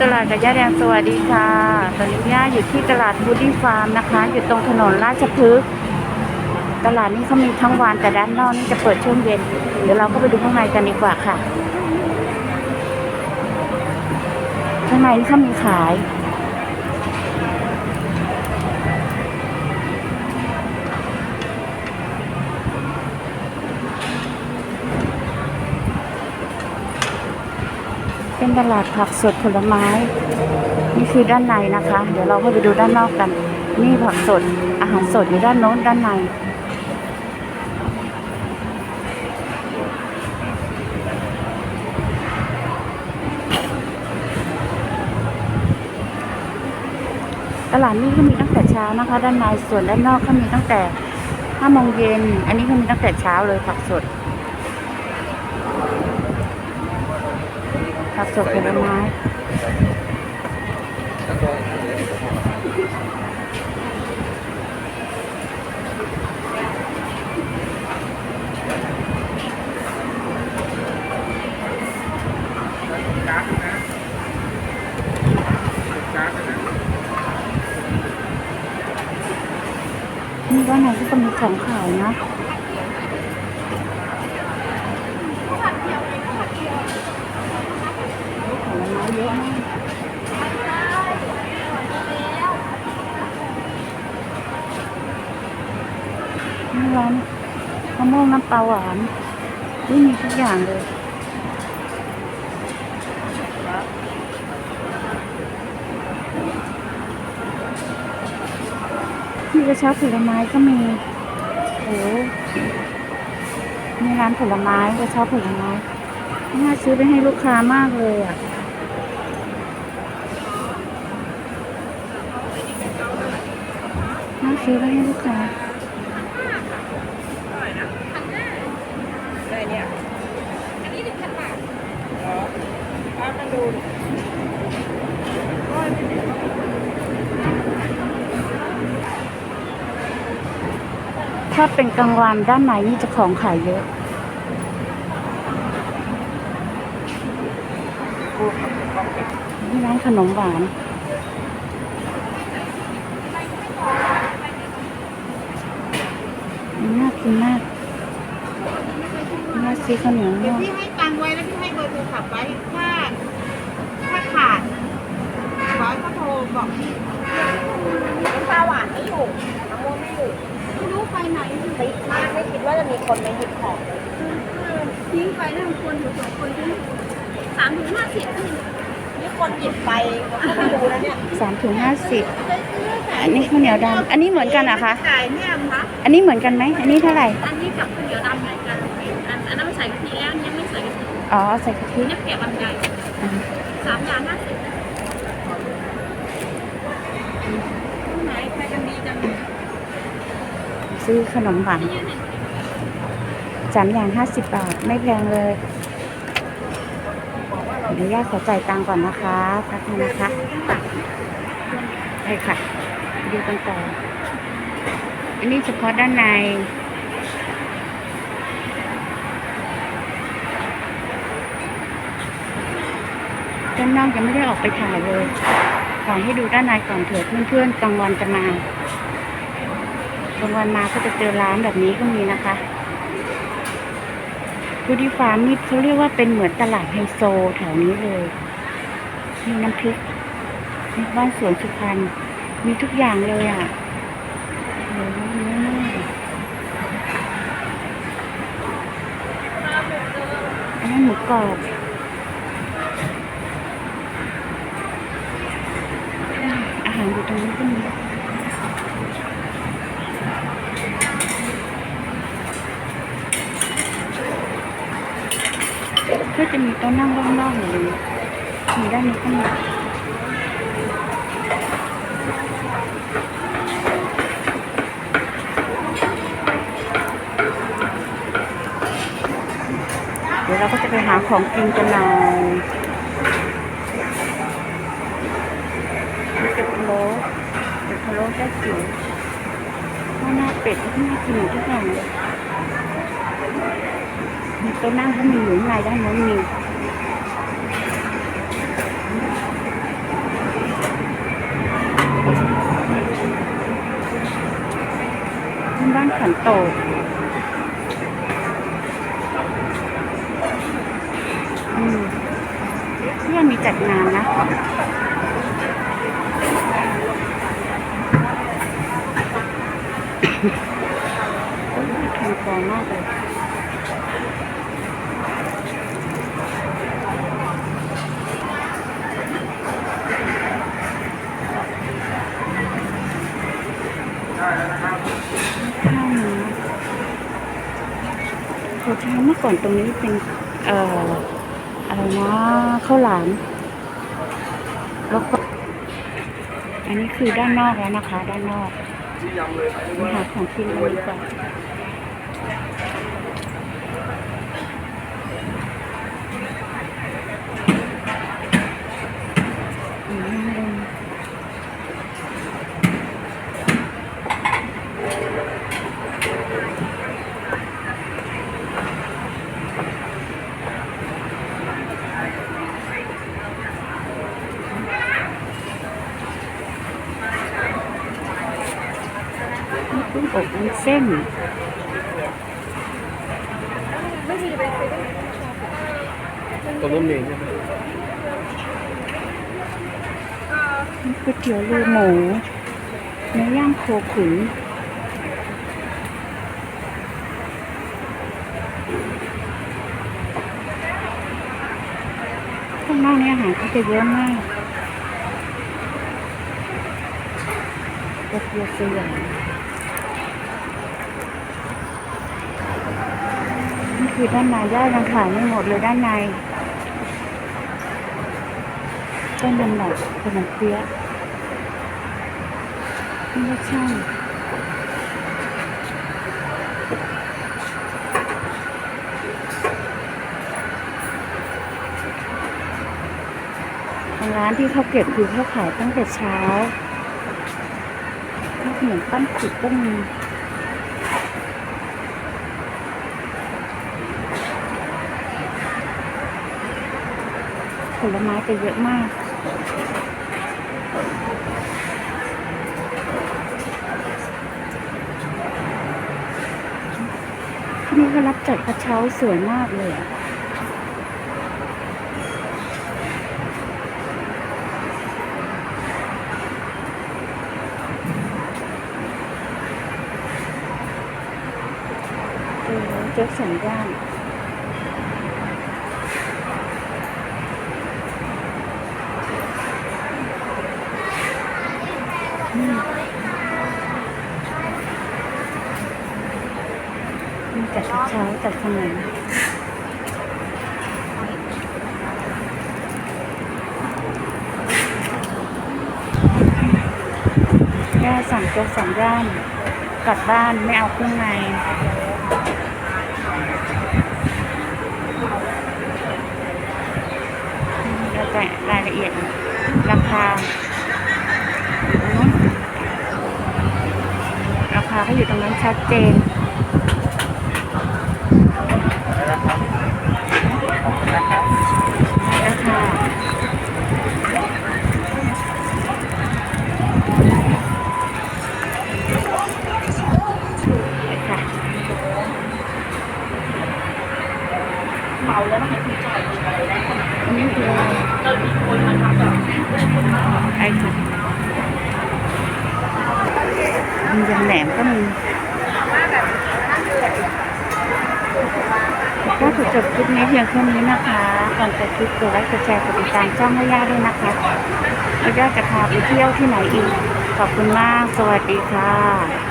ตลาดกระยาแดงสวัสดีค่ะ ตอนนี้ย่าอยู่ที่ตลาดบูดี้ฟาร์มนะคะ อยู่ตรงถนนราชพฤกษ์ตลาดนี้เขามีทั้งวันแต่ด้านนอกนี่จะเปิดช่วงเย็น เดี๋ยวเราก็ไปดูข้างในกันดีกว่าค่ะ ข้างในนี่เขามีขาย ตลาดผักสดผลไม้ นี่คือด้านในนะคะ เดี๋ยวเราก็ไปดูด้านนอกกัน นี่ผักสดอาหารสดอยู่ด้านโน้นด้านในตลาดนี้ก็มีตั้งแต่เช้านะคะ ด้านในส่วนด้านนอกก็มีตั้งแต่5โมงเย็นอันนี้ก็มีตั้งแต่เช้าเลยผักสด ผักสดผลไม้นี่ด้านในก็จะมีของขายนะ ผลไม้เยอะมากนี่ ร้านมะม่วงน้ำปลาหวานนี่มีทุกอย่างเลยมีกระเช้าผลไม้ก็มีโอ้มีร้านผลไม้กระเช้าผลไม้น่าซื้อไปให้ลูกค้ามากเลยอะ น่าซื้อไปให้ลูกค้าอะไรเนี่ยอันนี้หนึ่งพันบาทเหรอป้ามาดูถ้าเป็นกลางวันด้านในนี่จะของขายเยอะนี่ร้านขนมหวาน น่ากินมากน่าซื้อข้าวเหนียวเดี๋ยวด้วยพี่ให้ตังค์ไว้แล้วพี่ให้เบอร์โทรศัพท์ไว้ถ้าถ้าขาดขอให้เขาโทรบอกพี่น้ำปลาหวานไม่อยู่มะม่วงไม่อยู่ไม่รู้ไปไหนติดมากไม่คิดว่าจะมีคนมาหยิบของทิ้งไปนั่งคนอยู่สองคนทิ้งสามถึงห้าสิบมี คนหยิบไปเขาไม่รู้นะเนี่ยสามถึงห้าสิบอันนี้ข้าวเหนียวดำอันนี้เหมือนกันเหรอะคะจ่ายเนี่ยคะอันนี้เหมือนกันไหมอันนี้เท่าไหร่ อันนี้กับข้าวเหนียวดำเหมือนกันอันอันนั้นไม่ใส่กะทิแล้วอันนี้ไม่ใส่กะทิอ๋อใส่กะทิเนี่ยแกะลำไยอ่าสามอย่างห้าสิบไหนใครกันดีจังซื้อขนมหวานสามอย่างห้าสิบบาทไม่แพงเลย เดี๋ยวย่าขอจ่ายตังก่อนนะคะแป๊บนึงนะคะใช่ค่ะดูกันต่ออันนี้เฉพาะด้านในด้านนอกยังไม่ได้ออกไปถ่ายเลยขอให้ดูด้านในก่อนเถอะเพื่อนๆกลางวันจะมาบางวันมาก็จะเจอร้านแบบนี้ก็มีนะคะ บูดีฟาร์มนี่เขาเรียกว่าเป็นเหมือนตลาดไฮโซแถวนี้เลยมีน้ำพริกมีบ้านสวนสุพรรณมีทุกอย่างเลยอะโอ้โหเยอะมากอันนั้นหมูกรอบ อาหารอยู่ตรงนี้ก็มี ก็จะมีโต๊ะนั่งร่องๆอยู่เลยมีด้านนี้ก็มีเดี๋ยวเราก็จะไปหาของกินกันหน่อยเป็ดพะโล้เป็ดพะโล้แค่จิ๋วข้าวหน้าเป็ดที่น่ากินทุกอย่างเลย มีโต๊ะนั่งก็มีอยู่ข้างในด้านโน้นมีบ้านขันโต โคชาเมื่อก่อนตรงนี้เป็นเอ่ออะไรนะข้าวหลามแล้วก็อันนี้คือด้านนอกแล้วนะคะ ด้านนอกมาหาของกินกันดีกว่าอืม นี่กุ้งอบวุ้น เส้น ตัวร่มเองใช่ไหมนี่ก๋วยเตี๋ยวเรือหมูเนื้อย่างโคขุนข้างนอกนี้อาหารเขาจะเยอะมากกระเทียมสยามนี่ คือด้านในย่ายังขายไม่หมดเลยด้านในต้นเป็นแบบขนมเปี๊ยะนี่ไม่ใช่ร้านที่เขาเก็บคือเขาขายตั้งแต่เช้าข้าวเหนียวปั้นขุดก็มี ผลไม้จะเยอะมาก ที่นี่เขารับจัดกระเช้าสวยมากเลยอะเออเจ๊สันย่างอืมมีจัดกระเช้าจัดขนมย่าสั่งโจ๊กสองย่านกลับบ้านไม่เอาเครื่องในแต่รายละเอียดราคา ราคาก็อยู่ตรงนั้นชัดเจน ราคาค่ะ เมาแล้วมันคือจ่ายคนอะไรได้คน อันนี้คืออะไร เรามีคนมาทำแบบ ไอ้ค่ะ มียำแหนมก็มีก็ถูกจบคลิปนี้เพียงแค่นี้นะคะก่อนจะคลิปกดไลค์กดแชร์กดติดตามช่องไม่ย่าด้วยนะคะแล้วย่าจะพาไปเที่ยวที่ไหนอีก ขอบคุณมาก สวัสดีค่ะ